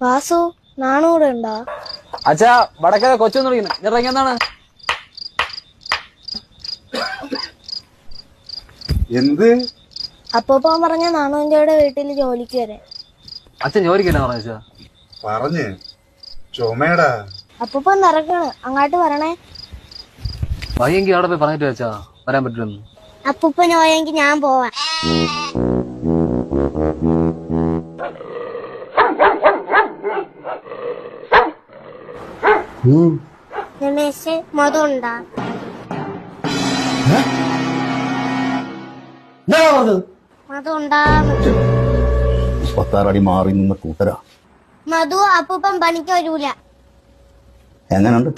വാസു നാണൂടെ ഉണ്ടോ? അച്ഛാ വടക്കര കൊച്ചു വിളിക്കുന്നു. ഇറങ്ങി എന്താണ് എന്ത്? അപ്പൂപ്പൻ പറഞ്ഞ നാണുവിന്റെ വീട്ടിൽ ജോലിക്ക് വരെ അച്ഛൻ ജോലിക്കല്ലേ പറഞ്ഞു അച്ഛാ. പറഞ്ഞ്. ചുമേടാ. അപ്പൂപ്പൻ നിറക്കണ് അങ്ങോട്ട് വരണേ. വയ്യെങ്കിൽ അവിടെ പോയി പറഞ്ഞിട്ട് വെച്ചാ വരാൻ പറ്റുമെന്ന്. അപ്പൂപ്പൻ പോയെങ്കിൽ ഞാൻ പോവാം. രമേശ് മതമുണ്ടാ പത്താറടി മാറി നിന്ന കൂട്ടരാ. മധു അപ്പൂപ്പം പണിക്ക് വരൂല. എങ്ങനുണ്ട്?